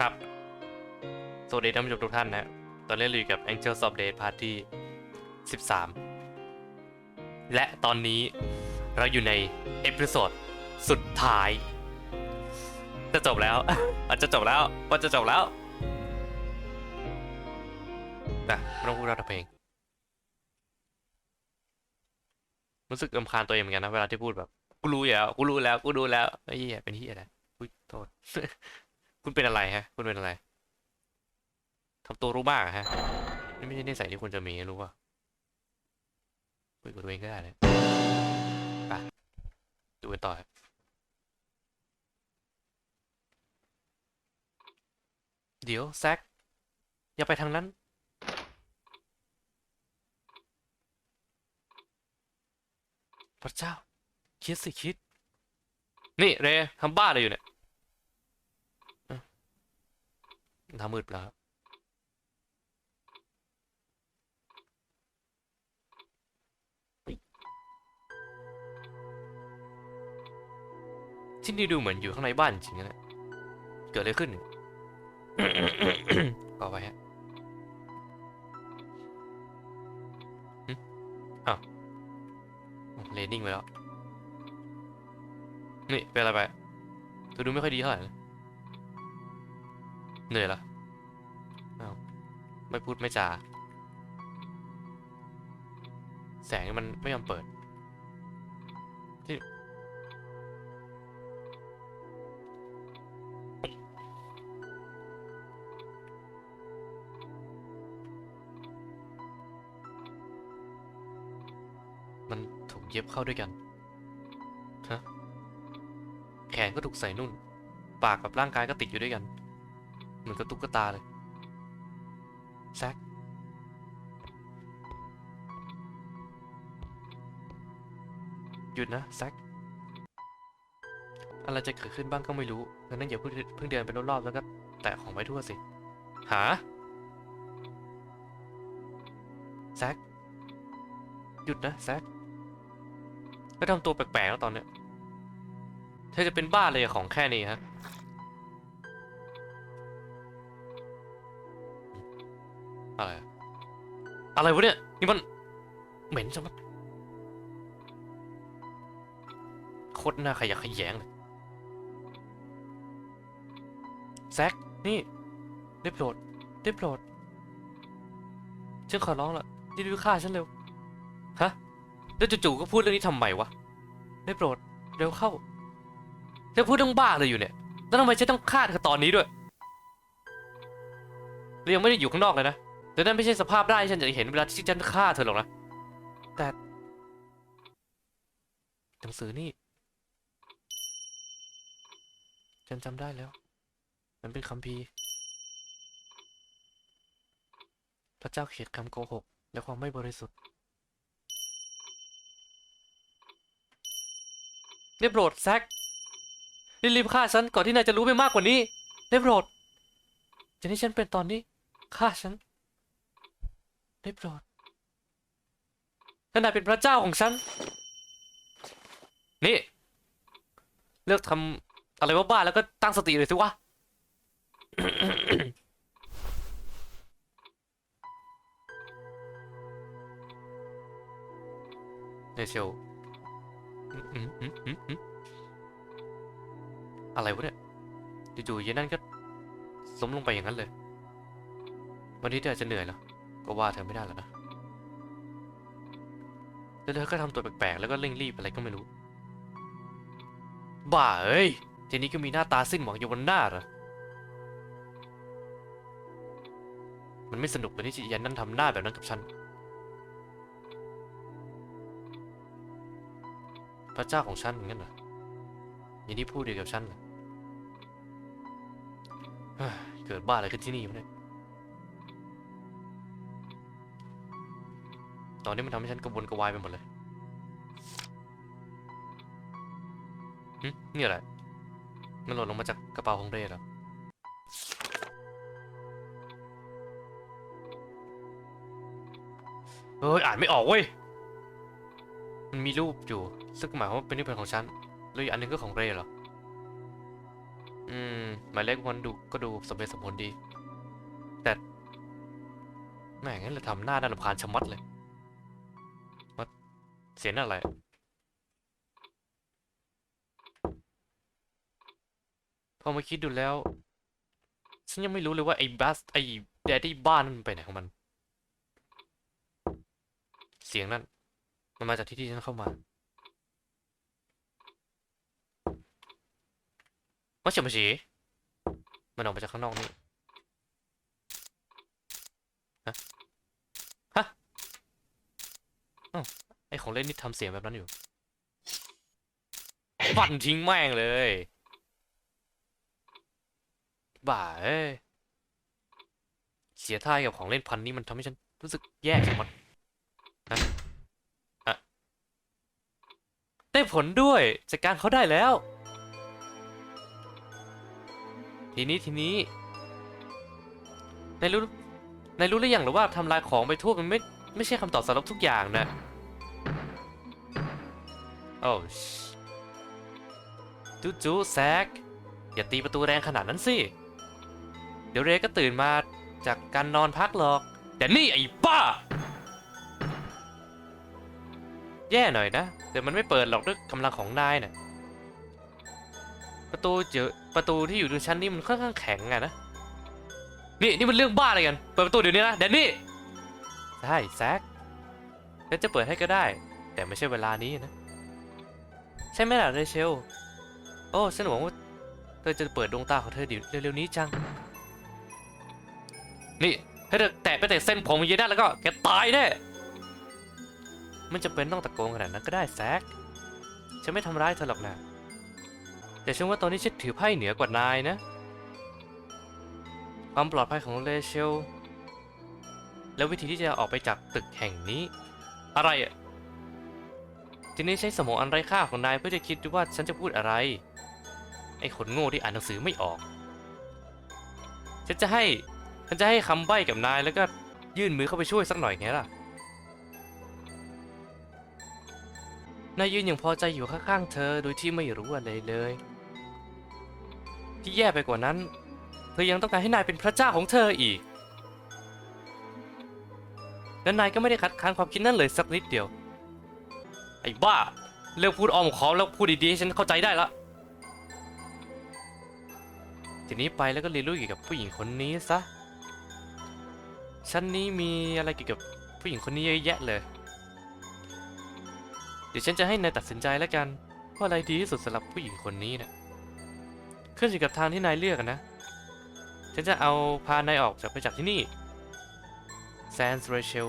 ครับ สวัสดีท่านผู้ชมทุกท่านนะ ตอนนี้เราอยู่กับ Angel of Death Party 13 และตอนนี้เราอยู่ในเอพิโซดสุดท้าย จะจบแล้ว อาจจะจบแล้วว่าจะจบแล้วนะไม่ต้องพูดเราทำเพลง รู้สึกอำคาญตัวเองเหมือนกันนะ เวลาที่พูดแบบ กูรู้อยู่แล้ว กูรู้แล้ว กูรู้แล้วไอ้เหี้ยเป็นเหี้ยอะไรอุ้ยโทษ คุณเป็นอะไรฮะ คุณเป็นอะไรทำตัวรู้มากอะฮะ นี่ไม่ใช่นิสัยที่คุณจะมีรู้ป่ะคุยกับตัวเองก็ได้เลยไปดูกันต่อเดี๋ยวแซกอย่าไปทางนั้นพระเจ้า คิดสิคิด นี่ เรทำบ้าอะไรอยู่เนี่ยเอ้า หน้ามืดแล้วครับที่นี่ดูเหมือนอยู่ข้างในบ้านจริงนะเนี่ยเกิดอะไรขึ้นต่อไปฮะอ้าวเลนนิ่งไปแล้ว นี่เป็นอะไรไปเธอดูไม่ค่อยดีเท่าไหร่เหนื่อยเหรออ้าว ไม่พูดไม่จา แสงมันไม่ยอมเปิด ที่มันถูกเย็บเข้าด้วยกัน ฮะ แขนก็ถูกใส่นุ่น ปากกับร่างกายก็ติดอยู่ด้วยกัน เหมือนกับตุ๊กตาเลย แซกหยุดนะแซกอะไรจะเกิดขึ้นบ้างก็ไม่รู้ดังนั้นอย่าเพิ่งเพิ่งเดินไปรอบๆแล้วก็แตะของไว้ทั่วสิ หาแซกหยุดนะแซกก็ทำตัวแปลกๆแล้วตอนเนี้ยเธอจะเป็นบ้าเลยของแค่นี้ฮะ อะไรวะเนี่ย นี่มันเหม็นจังมัดโคตรน่าขยะขยงเลยแซกนี่ได้โปรดได้โปรดฉันขอร้องละรีบฆ่าฉันเร็วฮะแล้วจู่ๆก็พูดเรื่องนี้ทำไมวะได้โปรดเร็วเข้าเธอพูดเรื่องบ้าเลยอยู่เนี่ยแล้วทำไมฉันต้องฆ่าเธอตอนนี้ด้วยเรายังไม่ได้อยู่ข้างนอกเลยนะ แต่นั่นไม่ใช่สภาพได้ที่ฉันจะเห็นเวลาที่ฉันฆ่าเธอหรอกนะ แต่หนังสือนี่ ฉันจำได้แล้ว มันเป็นคัมภีพระเจ้าเขียนคำโกหก และความไม่บริสุทธิ์ได้โปรดแซกรีบฆ่าฉันก่อนที่นายจะรู้ไปมากกว่านี้ได้โปรดจะให้ฉันเป็นตอนนี้ฆ่าฉัน ได้โปรดถ้านายเป็นพระเจ้าของฉัน นี่ เลิกทำอะไรบ้าๆแล้วก็ตั้งสติเลยสิวะเดเชลอืมอืมอืมอืมอืมอะไรวะเนี่ยจู่ๆย็นนั่นก็ล้มลงไปอย่างนั้นเลย วันนี้เธออาจจะเหนื่อยแล้ว ก็ว่าเธอไม่ได้แล้วนะแล้วเธอก็ทำตัวแปลกๆ แล้วก็เร่งรีบอะไรก็ไม่รู้ บ้าเอ้ย ทีนี้ก็มีหน้าตาสิ้นหวังอยู่บนหน้าเหรอ มันไม่สนุกเลยที่เย็นนั่นทำหน้าแบบนั้นกับฉัน พระเจ้าของฉันงนั้นเหรออย่างที่พูดเดียวกับฉันเหรอเฮ้ยเกิดบ้าอะไรขึ้นที่นี่วะเนี่ย ตอนนี้มันทำให้ฉันกระวนกระวายไปหมดเลยนี่อะไรมันหล่นลงมาจากกระเป๋าของเรย์หรอเฮ้ยอ่านไม่ออกเว้ย มันมีรูปอยู่ ซึ่งหมายความว่าเป็นนี่เป็นของฉัน แล้วอีกอันหนึงก็ของเรย์เหรอ อืม หมายเลขมันดูก็ดูสมเหตุสมผลดี แต่แม่งั้นเลยทำหน้าน่ารำคาญชะมัดเลย เสียงอะไร พอมาคิดดูแล้ว ฉันยังไม่รู้เลยว่าไอ้บัสไอ้แดดดี้บ้านนั่นมันไปไหนของมัน เสียงนั้นมันมาจากที่ที่ฉันเข้ามามาเฉียมาฉีมันออกมาจากข้างนอกนี่ฮะ ฮะอ้าวไอ ของเล่นนี่ทำเสียงแบบนั้นอยู่ปั่นทิ้งแม่งเลยบ้าเอ้ยเสียท่ากับของเล่นพันนี้มันทำให้ฉันรู้สึกแย่จังมัดนะอะได้ผลด้วยจัดการเขาได้แล้ว ทีนี้ทีนี้นายรู้นายรู้หรือยังหรือว่าทำลายของไปทั่วมันไม่ไม่ใช่คำตอบสำหรับทุกอย่างนะ โอ้จูจูแซก อย่าตีประตูแรงขนาดนั้นสิ เดี๋ยวเรก็ตื่นมาจากการนอนพักหรอก แต่นี่ไอ้บ้า แย่หน่อยนะ แต่มันไม่เปิดหรอกด้วยกำลังของนายน่ะประตูเจอประตูที่อยู่ตรงชั้นนี้มันค่อนข้างแข็งอะนะ นี่นี่มันเรื่องบ้าอะไรกัน เปิดประตูเดี๋ยวนี้นะแดนนี่ ใช่แซคฉันจะเปิดให้ก็ได้ แต่ไม่ใช่เวลานี้นะ ใช่ไหมล่ะเรเชล โอ้ฉันหวังว่าเธอจะเปิดดวงตาของเธอเดี๋ยวเร็วๆนี้จัง นี่ถ้าเธอแตะไปแต่เส้นผมยางนี้ได้แล้วก็แกตายแน่ มันจะเป็นต้องตะโกนขนาดนั้นก็ได้แซคฉันไม่ทำร้ายเธอหรอกนะ แต่ฉันว่าตอนนี้ฉันถือไพ่เหนือกว่านายนะ ความปลอดภัยของเลเชล แล้ววิธีที่จะออกไปจากตึกแห่งนี้ อะไรอะ ทีนี้ใช้สมองอันไร้ค่าของนายเพื่อจะคิดดูว่าฉันจะพูดอะไร ไอ้คนโง่ที่อ่านหนังสือไม่ออก ฉันจะให้ ฉันจะให้คำใบ้กับนายแล้วก็ยื่นมือเข้าไปช่วยสักหน่อยไงล่ะ นายยืนอย่างพอใจอยู่ข้างๆเธอโดยที่ไม่รู้อะไรเลย ที่แย่ไปกว่านั้น เธอยังต้องการให้นายเป็นพระเจ้าของเธออีกและนายก็ไม่ได้คัดค้านความคิดนั้นเลยสักนิดเดียว ไอ้บ้า เลือกพูดอ้อมขอมแล้วพูดดีๆให้ฉันเข้าใจได้ละทีนี้ไปแล้วก็เรียนรู้เกี่ยวกับผู้หญิงคนนี้ซะชั้นนี้มีอะไรเกี่ยวกับผู้หญิงคนนี้เยอะแยะเลย เดี๋ยวฉันจะให้นายตัดสินใจแล้วกัน ว่าอะไรดีที่สุดสำหรับผู้หญิงคนนี้นะขึ้นอยู่กับทางที่นายเลือกนะ ฉันจะเอาพานายออกจากไปจากที่นี่แซนส์เรเชล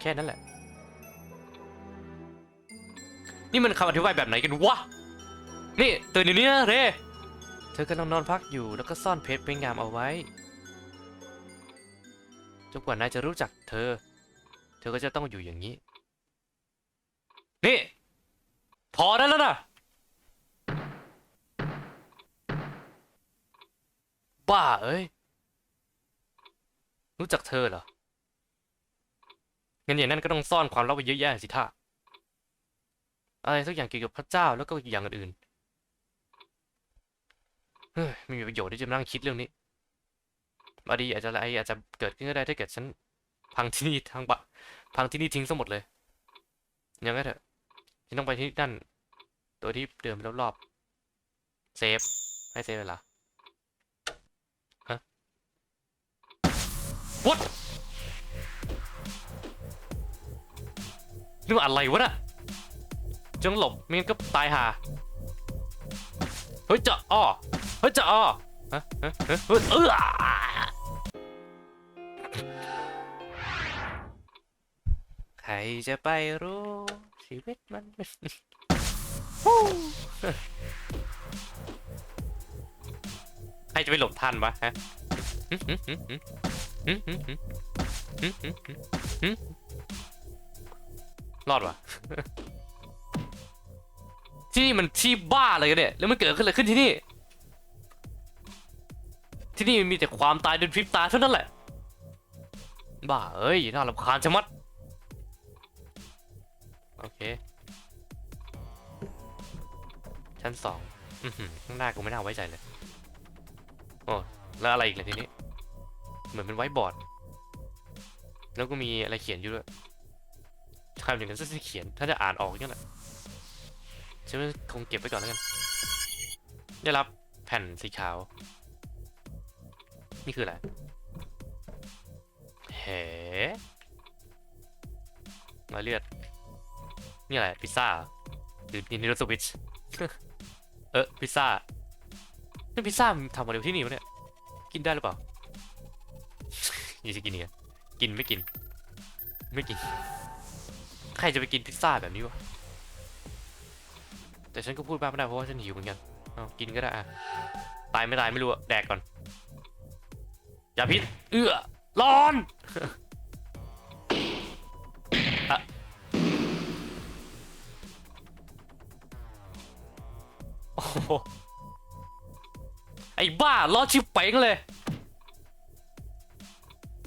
แค่นั้นแหละ นี่มันคำอธิบายแบบไหนกันวะ นี่ตื่นเดี๋ยวนี้นะเร เธอกำลังนอนพักอยู่แล้วก็ซ่อนเพชรเป็นงามเอาไว้ จนกว่านายจะรู้จักเธอ เธอก็จะต้องอยู่อย่างนี้ นี่ พอได้แล้วนะ บ้าเอ้ย รู้จักเธอเหรองั้นอย่างนั้นก็ต้องซ่อนความลับไว้เยอะแยะสิท่า อะไรสักอย่างเกี่ยวกับพระเจ้าแล้วก็อย่างอื่นเฮ้ยไม่มีประโยชน์ที่จะมานั่งคิดเรื่องนี้บางทีอาจจะอะไรอาจจะเกิดขึ้นก็ได้ถ้าเกิดฉันพังที่นี่ทางบะพังที่นี่ทิ้งซะหมดเลยยังไงเถอะฉันต้องไปที่นั่นตัวที่เดินไปรอบๆเซฟให้เซฟเวลาฮะ what นี่มันอะไรวะน่ะ จึงหลบมีนก็ตายหาเฮ้ยจะอ้อเฮ้ยจะอ้อฮฮะฮใครจะไปรู้ชีวิตมันใครจะไปหลบทันวะฮะรอดวะ ที่นี่มันที่บ้าอะไรกันเนี่ยแล้วมันเกิดขึ้นอะไรขึ้นที่นี่ ที่นี่มันมีแต่ความตายโดนพริบตาเท่านั้นแหละ บ้าเอ้ยน่ารำคาญชะมัดโอเค ชั้นสองข้างหน้ากูไม่น่าไว้ใจเลยโอ้แล้วอะไรอีกเล่ะทีนี้ เหมือนเป็นไวท์บอร์ด แล้วก็มีอะไรเขียนอยู่ด้วยทำอย่างนั้นซะเขียน ถ้าจะอ่านออกอย่างนั้นแหละ ฉันคงเก็บไว้ก่อนแล้วกัน ได้รับแผ่นสีขาว นี่คืออะไรเฮ้รอเลือด นี่อะไร พิซซ่า หรือ Nintendo Switch เออพิซซ่านี่พิซซ่ามันทำมาเร็วที่นี่วะเนี่ย กินได้หรือเปล่านี่จะกินเนี่ยกินไม่กิน ไม่กิน ใครจะไปกินพิซซ่าแบบนี้วะ แต่ฉันก็พูดบ้าไม่ได้เพราะว่าฉันหิวเหมือนกันเอากินก็ได้อะตายไม่ตายไม่รู้อะแดกก่อนอย่าพิษเอื้อร้อนอะโอ้ไอ้บ้าร้อชิบเป๋งเลย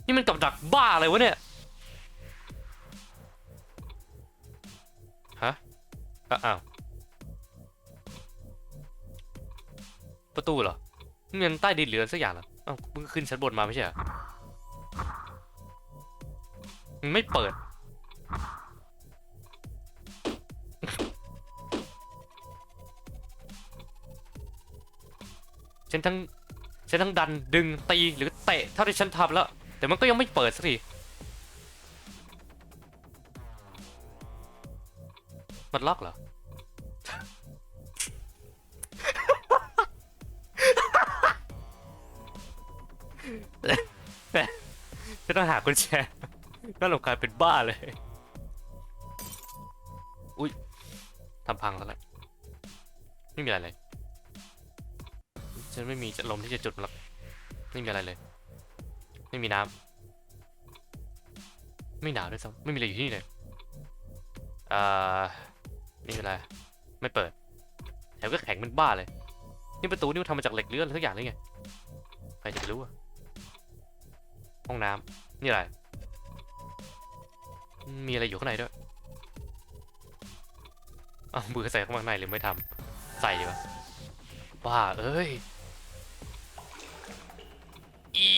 นี่มันกับดักบ้าอะไรวะเนี่ยฮะอ้าว ประตูเหรอเงินใต้ดินเหลือสักอย่างเหรอเอ้ามึงขึ้นชั้นบนมาไม่ใช่เหรอมันไม่เปิด ฉันทั้งฉันทั้งดันดึงตีหรือเตะเท่าที่ฉันทำแล้ว แต่มันก็ยังไม่เปิดสักทีมันล็อกเหรอ ฉันต้องหากุญแจน่ารำคาญเป็นบ้าเลย อุ้ยทำพังแล้วแหละไม่มีอะไรเลย ฉันไม่มีลมที่จะจุดมันหรอกไม่มีอะไรเลย ไม่มีน้ำไม่หนาวด้วยซ้ำไม่มีอะไรอยู่ที่นี่เลยอ่าไม่มีอะไร ไม่เปิด แถมก็แข็งเป็นบ้าเลย นี่ประตูนี่มันทำมาจากเหล็กหรืออะไรสักอย่างเลยไง ใครจะไปรู้อะ ห้องน้ำนี่อะไร มีอะไรอยู่ข้างในด้วยอ้าวมือใส่ข้างในหรือไม่ทำใส่ดีวะบ้าเอ้ยอี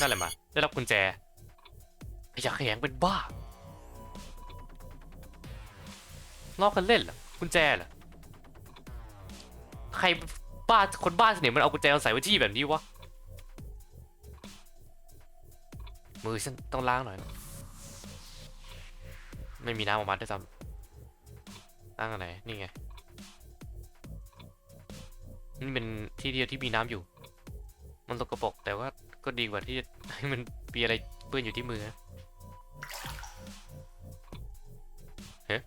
นั่นแหละมา ได้รับกุญแจขยะแขยงเป็นบ้าลอกกันเล่นเหรอกุญแจเหรอใคร บ้าคนบ้าเสน่ห์มันเอากุญแจมาใส่ไว้ที่แบบนี้วะ มือฉันต้องล้างหน่อยนะไม่มีน้ำออกมาด้วยซ้ำล้างอันไหนนี่ไงนี่เป็นที่เดียวที่มีน้ำอยู่ มันสกปรกแต่ว่าก็ดีกว่าที่ให้มันมีอะไรเปื้อนอยู่ที่มือเฮ้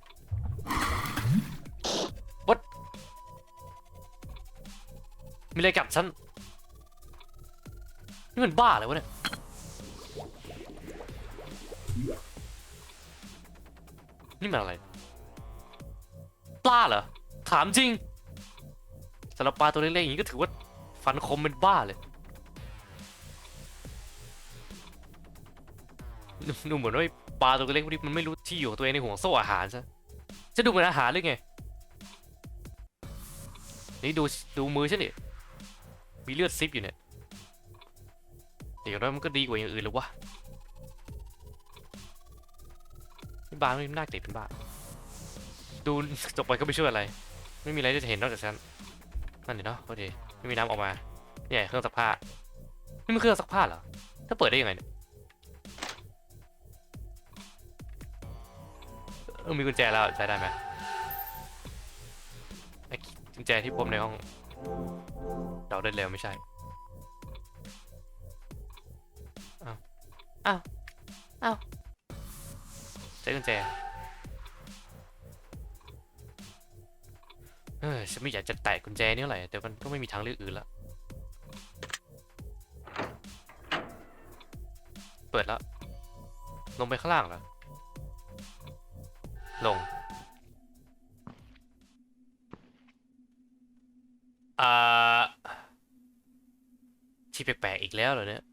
มีอะไรกัดฉัน นี่มันบ้าเลยวะเนี่ย นี่มันอะไร ปลาเหรอ ถามจริงสำหรับปลาตัวเล็กๆอย่างนี้ก็ถือว่าฟันคมเป็นบ้าเลยดูดูเหมือนว่าปลาตัวเล็กพวกนี้มันไม่รู้ที่อยู่ของตัวเองในห่วงโซ่อาหารซะจะดูเหมือนอาหารหรือไง นี่ดูดูมือฉันดิ มีเลือดซิปอยู่เนี่ยแต่อย่างน้อยมันก็ดีกว่าอย่างอื่นหรอวะนี่บาไม่น่าเกลียดเป็นบ้า ดูจบไปก็ไม่ช่วยอะไร ไม่มีอะไรจะเห็นนอกจากฉัน นั่นเดี๋ยวเนาะพอดีไม่มีน้ำออกมา เนี่ยเครื่องซักผ้า นี่มันเครื่องซักผ้าเหรอ ถ้าเปิดได้ยังไงเนี่ยเออมีกุญแจแล้วใช้ได้ไหมกุญแจที่พบในห้อง เดาได้เร็วไม่ใช่ อ้าว อ้าว อ้าว ใช้กุญแจ เออฉันไม่อยากจะแตะกุญแจนี่เท่าไหร่แต่มันก็ไม่มีทางเลือกอื่นละ เปิดแล้ว ลงไปข้างล่างเหรอ ลง ที่แปลกๆอีกแล้วเหรอเนี่ย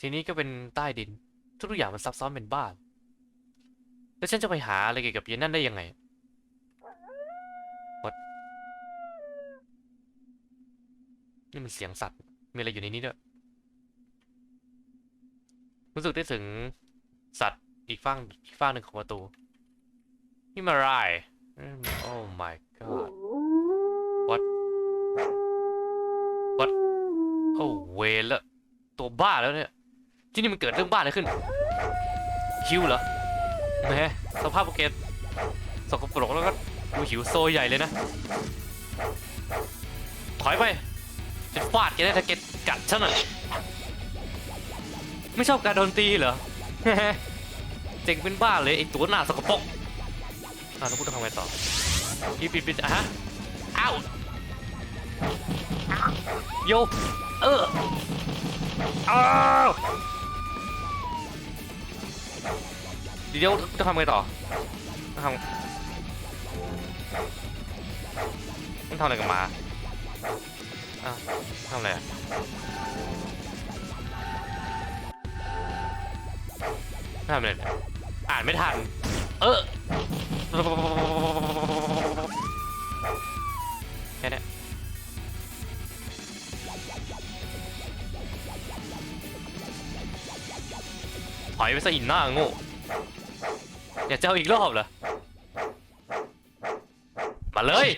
ทีนี้ก็เป็นใต้ดิน ทุกอย่างมันซับซ้อนเป็นบ้าน แล้วฉันจะไปหาอะไรเกี่ยวกับเย็นนั่นได้ยังไงนี่มันเสียงสัตว์ มีอะไรอยู่ในนี้ด้วย รู้สึกได้ถึงสัตว์อีกฝั่งอีกฝั่งหนึ่งของประตู นี่มาไร oh my god โอ้เวรละตัวบ้าแล้วเนี่ย ที่นี่มันเกิดเรื่องบ้าอะไรขึ้น หิวเหรอแหมสภาพโอเคสกปรกแล้วก็ดูหิวโซใหญ่เลยนะ ถอยไปจะฟาดแกได้ถ้าแกกัดฉันอะไม่ชอบการโดนตีเหรอเจ๋งเป็นบ้าเลยไอตัวหน้าสกปรกอ่าแล้วกูต้องทำไงต่อปิดปิดปิดอะฮะอ้าว โยเอออ้าวเดี๋ยวจะทำไงต่อทำต้องทำอะไรกับหมาอ้าวทำอะไรทำอะไรเนี่ยอ่านไม่ทัน เออ อยไปซะอินหน้าโง่อยากจะเอาอีกรอบเหรอ มาเลย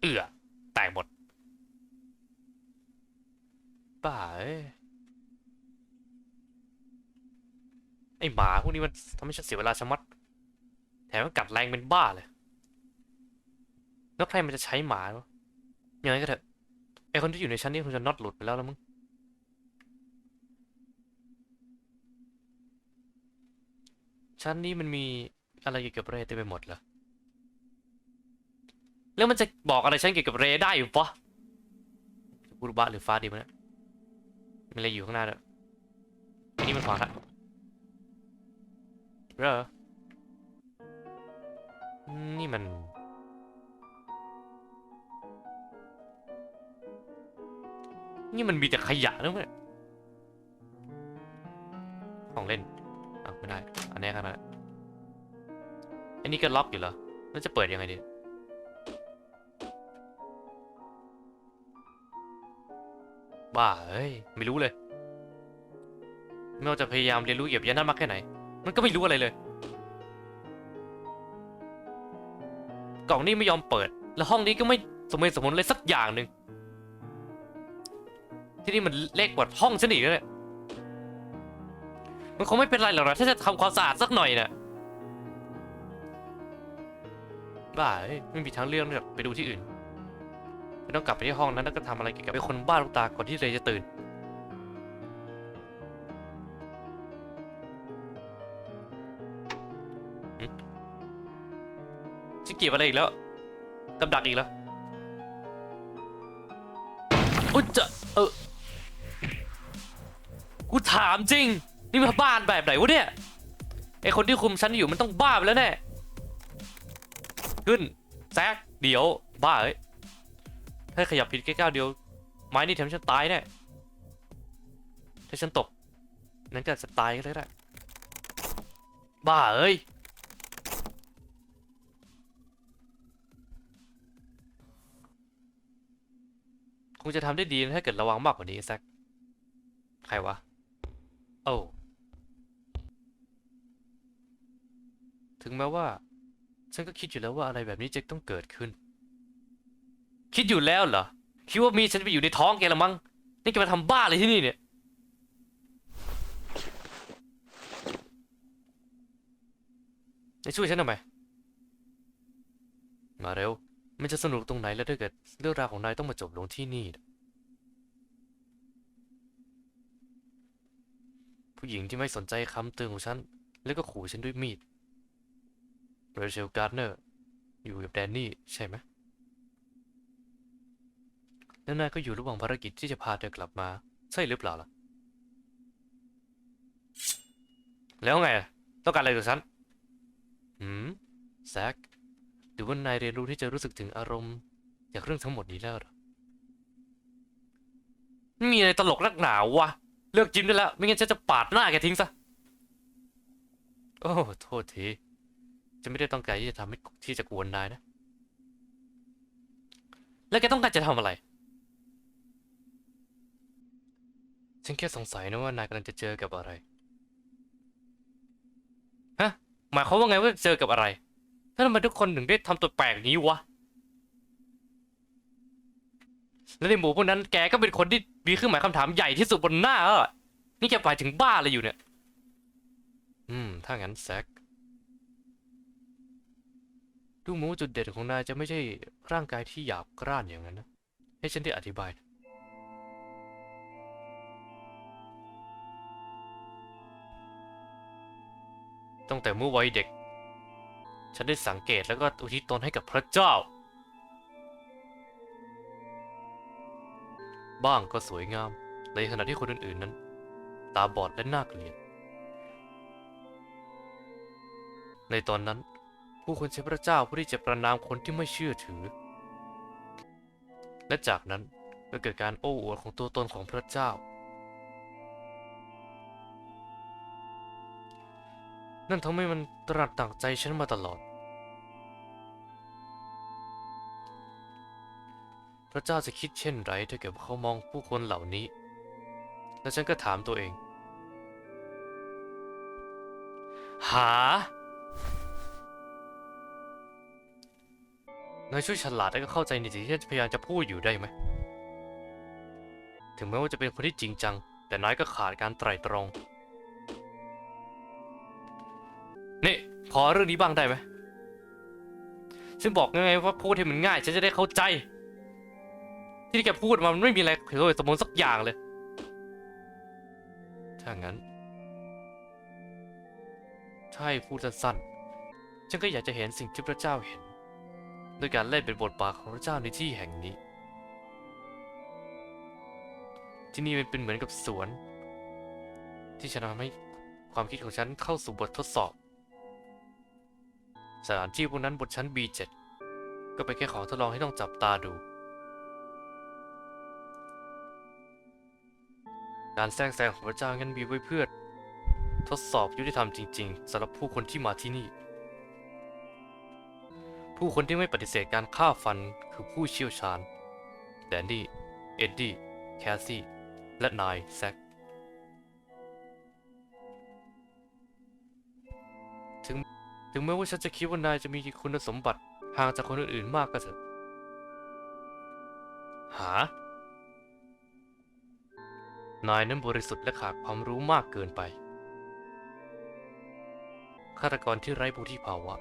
เอือแตกหมดบ้าเอ้ไอหมาพวกนี้มันทำให้ฉันเสียเวลาชะมัด แถมมันกัดแรงเป็นบ้าเลย แล้วใครมันจะใช้หมาวะยังไงก็เถอะไอคนที่อยู่ในชั้นนี้คงจะน็อตหลุดไปแล้วแล้วมึงชั้นนี้มันมีอะไรเกี่ยวกับเรย์เต็มไปหมดเหรอแล้วมันจะบอกอะไรฉันเกี่ยวกับเรย์ได้อยู่ปะจะพูดบ้าหรือฟ้าดีมั้ยเนี่ยมีอะไรอยู่ข้างหน้าด้วยอันนี้มันขวางละเรอนี่มัน นี่มันมีแต่ขยะนะเว้ยของเล่นอ้าวไม่ได้ อันนี้กันนะอันนี้ก็ล็อกอยู่เหรอ แล้วจะเปิดยังไงดี บ้าเอ้ย ไม่รู้เลย ไม่ว่าจะพยายามเรียนรู้เกี่ยบยานนั้นมากแค่ไหน มันก็ไม่รู้อะไรเลย กล่องนี้ไม่ยอมเปิด แล้วห้องนี้ก็ไม่สมเหตุสมผลเลยสักอย่างหนึ่ง ที่นี่มันเล็กว่าห้องฉันอีกนะเนี่ยมันคงไม่เป็นไรหรอกนะถ้าจะทำความสะอาดสักหน่อยนะบ้าเอ้ยไม่มีทางเลือกนอกจากไปดูที่อื่นไม่ต้องกลับไปที่ห้องนั้นแล้วก็ทำอะไรเกี่ยวกับไอ้คนบ้าลูกตาก่อนที่เรย์จะตื่นจะเก็บอะไรอีกแล้วกับดักอีกแล้ว อุ๊ยจะ กูถามจริง นี่มันบ้านแบบไหนวะเนี่ยไอคนที่คุมฉันอยู่มันต้องบ้าไปแล้วแน่ขึ้นแซกเดี๋ยวบ้าเอ้ยถ้าขยับผิดแค่ก้าวเดียว ไม้นี่ทำให้ฉันตายแน่ถ้าฉันตก นั้นก็จะตายก็ได้บ้าเอ้ยคงจะทำได้ดีถ้าเกิดระวังมากกว่านี้แซกใครวะ โอ้ถึงแม้ว่า ฉันก็คิดอยู่แล้วว่าอะไรแบบนี้จะต้องเกิดขึ้น คิดอยู่แล้วเหรอ คิดว่ามีฉันไปอยู่ในท้องแกละมั้ง นี่แกมาทำบ้าอะไรที่นี่เนี่ย จะช่วยฉันทำไม มาเร็ว มันจะสนุกตรงไหนแล้วถ้าเกิดเรื่องราวของนายต้องมาจบลงที่นี่นะ ผู้หญิงที่ไม่สนใจคำเตือนของฉัน แล้วก็ขู่ฉันด้วยมีดเรเชลการ์เนอร์ อยู่กับแดนนี่ใช่ไหมแล้วนายก็อยู่ระหว่างภารกิจที่จะพาเธอกลับมา ใช่หรือเปล่าล่ะ แล้วไง ต้องการอะไรจากฉันหืมแซคหรือว่านายเรียนรู้ที่จะรู้สึกถึงอารมณ์ จากเรื่องทั้งหมดนี้แล้วหรอมีอะไรตลกนักหนาววะ เลิกจิ้มได้แล้ว ไม่งั้นฉันจะปาดหน้าแกทิ้งซะ โอ้โทษทีจะไม่ได้ต้องการที่จะทำให้ที่จะกวนนายนะ แล้วแกต้องการจะทำอะไร ฉันแค่สงสัยนะว่านายกำลังจะเจอกับอะไร ฮะ หมายความว่าไงว่าเจอกับอะไรถ้าทำไมทุกคนถึงได้ทำตัวแปลกนี้วะ แล้วในหมู่พวกนั้นแกก็เป็นคนที่มีเครื่องหมายคำถามใหญ่ที่สุดบนหน้าอะนี่แกไปถึงบ้าอะไรอยู่เนี่ย อืม ถ้างั้นแซกดูหมูจุดเด่นของนายจะไม่ใช่ร่างกายที่หยาบกร้านอย่างนั้นนะ ให้ฉันได้อธิบาย ตั้งแต่เมื่อวัยเด็ก ฉันได้สังเกตแล้วก็อุทิศตนให้กับพระเจ้า บ้างก็สวยงาม ในขณะที่คนอื่นๆนั้น ตาบอดและน่าเกลียด ในตอนนั้น ผู้คนใช้พระเจ้าเพื่อที่จะประนามคนที่ไม่เชื่อถือ และจากนั้นก็เกิดการโอ้อวดของตัวตนของพระเจ้า นั่นทำให้มันตรัสต่างใจฉันมาตลอด พระเจ้าจะคิดเช่นไรถ้าเกิดเขามองผู้คนเหล่านี้ และฉันก็ถามตัวเอง หานายช่วยฉลาดและก็เข้าใจในสิ่งที่ฉันพยายามจะพูดอยู่ได้ไหม ถึงแม้ว่าจะเป็นคนที่จริงจัง แต่นายก็ขาดการไตร่ตรองนี่พอเรื่องนี้บ้างได้ไหมฉันบอกไงว่าพูดให้มันง่าย ฉันจะได้เข้าใจ ที่แกพูดมันไม่มีอะไรเกี่ยวกับสมองสักอย่างเลย ถ้างั้นให้พูดสั้นๆฉันก็อยากจะเห็นสิ่งที่พระเจ้าเห็นด้วยการเล่นเป็นบทบาทของพระเจ้าในที่แห่งนี้ ที่นี่มันเป็นเหมือนกับสวน ที่ฉันทำให้ความคิดของฉันเข้าสู่บททดสอบ สถานที่พวกนั้นบนชั้น B7 ก็เป็นแค่ของทดลองให้ต้องจับตาดู การแทรกแซงของพระเจ้างั้นมีไว้เพื่อ ทดสอบยุติธรรมจริงๆสำหรับผู้คนที่มาที่นี่ ผู้คนที่ไม่ปฏิเสธการฆ่าฟันคือผู้เชี่ยวชาญแดนดี้ เอ็ดดี้ แคสซี่ และนายแซคถึงถึงแม้ว่าฉันจะคิดว่านายจะมีคุณสมบัติห่างจากคนอื่นๆมากก็เถอะหา นายนั้นบริสุทธิ์และขาดความรู้มากเกินไป ฆาตกรที่ไร้บุธิภาวะ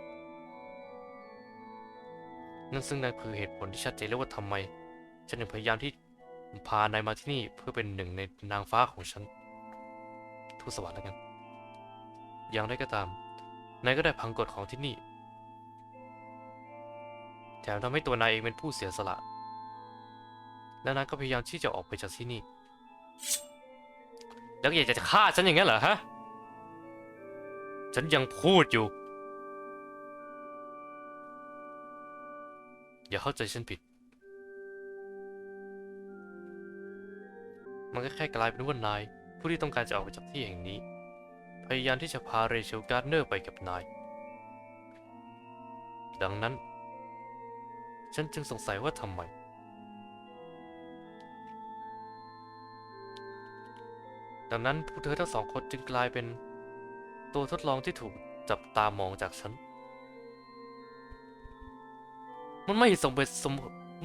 นั่นซึ่งนั่นคือเหตุผลที่ชัดเจนแล้วว่าทำไม ฉันถึงพยายามที่พานายมาที่นี่เพื่อเป็นหนึ่งในนางฟ้าของฉัน ทูตสวรรค์แล้วกัน อย่างไรก็ตาม นายก็ได้พังกฎของที่นี่ แถมทำให้ตัวนายเองเป็นผู้เสียสละ และนายก็พยายามที่จะออกไปจากที่นี่ แล้วอยากจะฆ่าฉันอย่างนั้นเหรอฮะ ฉันยังพูดอยู่ อย่าเข้าใจฉันผิด มันก็แค่กลายเป็นว่านาย ผู้ที่ต้องการจะออกไปจากที่แห่งนี้ พยายามที่จะพาเรเชลการ์เนอร์ไปกับนาย ดังนั้น ฉันจึงสงสัยว่าทำไม ดังนั้นพวกเธอทั้งสองคนจึงกลายเป็นตัวทดลองที่ถูกจับตามองจากฉัน มันไม่สมเหตุสม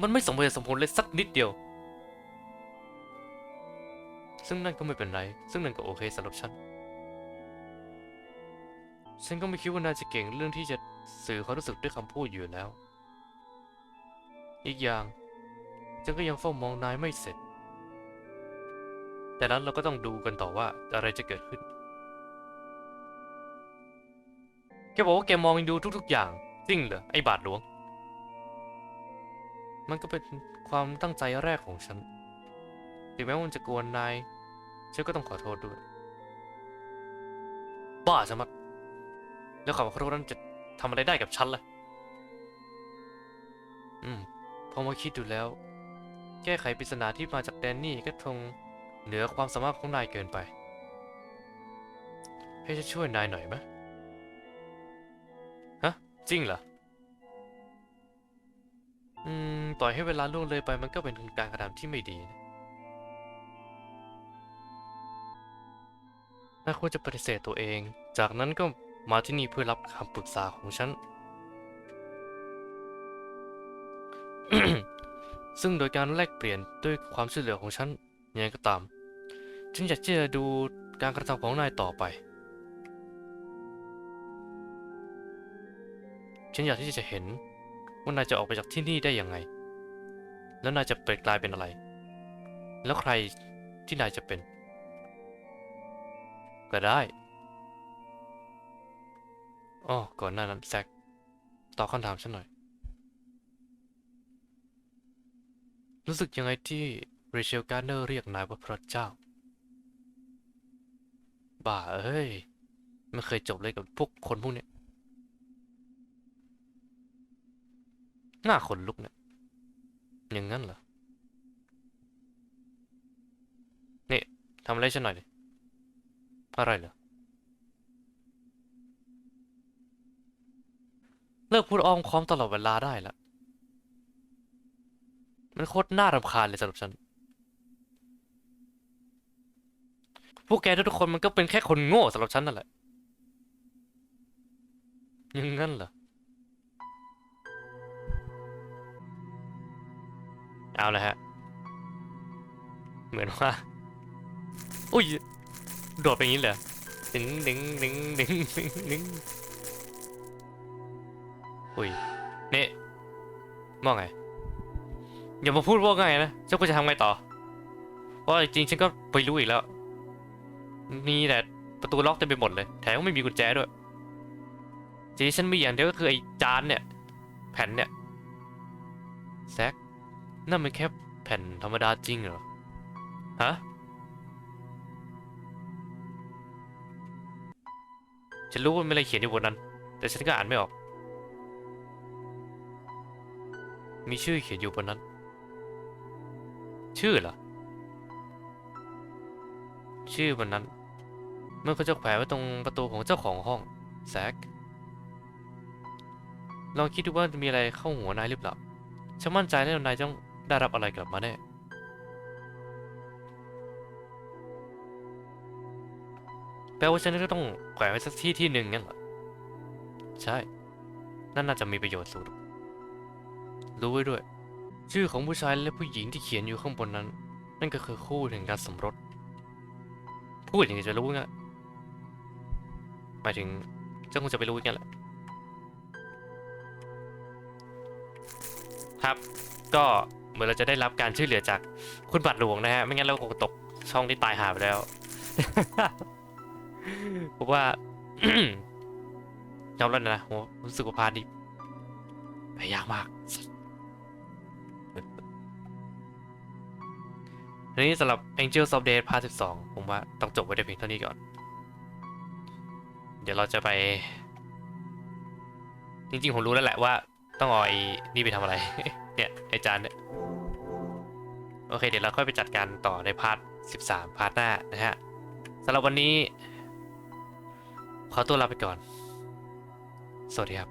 มันไม่สมเหตุสมผลเลยสักนิดเดียว ซึ่งนั่นก็ไม่เป็นไร ซึ่งนั่นก็โอเคสำหรับฉัน ฉันก็ไม่คิดว่านายจะเก่งเรื่องที่จะสื่อความรู้สึกด้วยคำพูดอยู่แล้ว อีกอย่างฉันก็ยังเฝ้ามองนายไม่เสร็จ แต่นั้นเราก็ต้องดูกันต่อว่าอะไรจะเกิดขึ้น แกบอกว่าแกมองดูทุก ๆ อย่าง จริงเหรอไอ้บาทหลวง มันก็เป็นความตั้งใจแรกของฉัน ถึงแม้ว่ามันจะกวนนาย ฉันก็ต้องขอโทษด้วย บ้าจะมัดแล้วคำขอโทษนั้นจะทำอะไรได้กับฉันล่ะ อืม พอมาคิดดูแล้ว แก้ไขปริศนาที่มาจากแดนนี่ก็คง เหนือความสามารถของนายเกินไป ให้ฉันช่วยนายหน่อยไหมฮะ จริงเหรอ อืม ปล่อยให้เวลาล่วงเลยไปมันก็เป็นการกระทำที่ไม่ดีนะน่าควรจะปฏิเสธตัวเอง จากนั้นก็มาที่นี่เพื่อรับคำปรึกษาของฉัน ซึ่งโดยการแลกเปลี่ยนด้วยความช่วยเหลือของฉัน ยังไงก็ตามฉันอยากที่จะดูการกระทำของนายต่อไป ฉันอยากที่จะเห็นว่านายจะออกไปจากที่นี่ได้ยังไง แล้วนายจะเปลี่ยนกลายเป็นอะไร แล้วใครที่นายจะเป็น ก็ได้อ๋อก่อนหน้านั้นแซกตอบคำถามฉันหน่อย รู้สึกยังไงที่ เรเชลการ์เนอร์เรียกนายว่าพระเจ้า บ้าเอ้ย ไม่เคยจบเลยกับพวกคนพวกเนี้ยหน้าขนลุกเนี่ย อย่างนั้นเหรอ นี่ทำอะไรฉันหน่อยดิ อะไรเหรอ เลิกพูดอ้อมค้อมตลอดเวลาได้ละมันโคตรน่ารำคาญเลยสำหรับฉัน พวกแกทุกคนมันก็เป็นแค่คนโง่สำหรับฉันนั่นแหละย่างนั้นเหรอ เอาลยฮะ เหมือนว่า อุ้ย โดดไปงี้เลยดึงดึงดึงดึงดึงดึงอุ้ยเนี่ว่าไง อย่ามาพูดว่าไงนะเจ้าก็จะทำไงต่อ เพราะจริงๆฉันก็ไปรู้อีกแล้ว มีแต่ประตูล็อกเต็มไปหมดเลย แถมก็ไม่มีกุญแจด้วยทีนี้ฉันมีอย่างเดียวก็คือไอ้จานเนี่ย แผ่นเนี่ยแซกนั่นมันแค่แผ่นธรรมดาจริงเหรอ ฮะ ฉันรู้ว่ามีอะไรเขียนอยู่บนนั้น แต่ฉันก็อ่านไม่ออก มีชื่อเขียนอยู่บนนั้น ชื่อเหรอ ชื่อบนนั้น มันก็จะแขวนไว้ตรงประตูของเจ้าของห้องแซกลองคิดดูว่ามีอะไรเข้าหัวนายหรือเปล่าฉันมั่นใจแน่ว่านายต้องได้รับอะไรกลับมาแน่แปลว่าฉันก็ต้องแขวนไว้สักที่ที่หนึ่งงั้นเหรอใช่ นั่นน่าจะมีประโยชน์สุด รู้ไว้ด้วย ชื่อของผู้ชายและผู้หญิงที่เขียนอยู่ข้างบนนั้น นั่นก็คือคู่แห่งการสมรสพูดอย่างนี้จะรู้ไง หมายถึงเจ้าคงจะไปรู้กันแหละครับ ก็เหมือนเราจะได้รับการช่วยเหลือจากคุณบัตรหลวงนะฮะ ไม่งั้นเราคงตกช่องที่ตายหาไปแล้วผมว่ายอมแล้วนะผมรู้สึกว่าพาร์ทนี้ไปยากมากนี้สำหรับ Angels of Death พาร์ท12 ผมว่าต้องจบไว้ได้เพียงเท่านี้ก่อน เดี๋ยวเราจะไป จริงๆ ผมรู้แล้วแหละว่า ต้องเอาไอ้นี่ไปทำอะไร เนี่ยไอจานเนี่ย โอเค เดี๋ยวเราค่อยไปจัดการต่อในพาร์ท 13 พาร์ทหน้านะฮะสำหรับวันนี้ ขอตัวลาไปก่อน สวัสดีครับ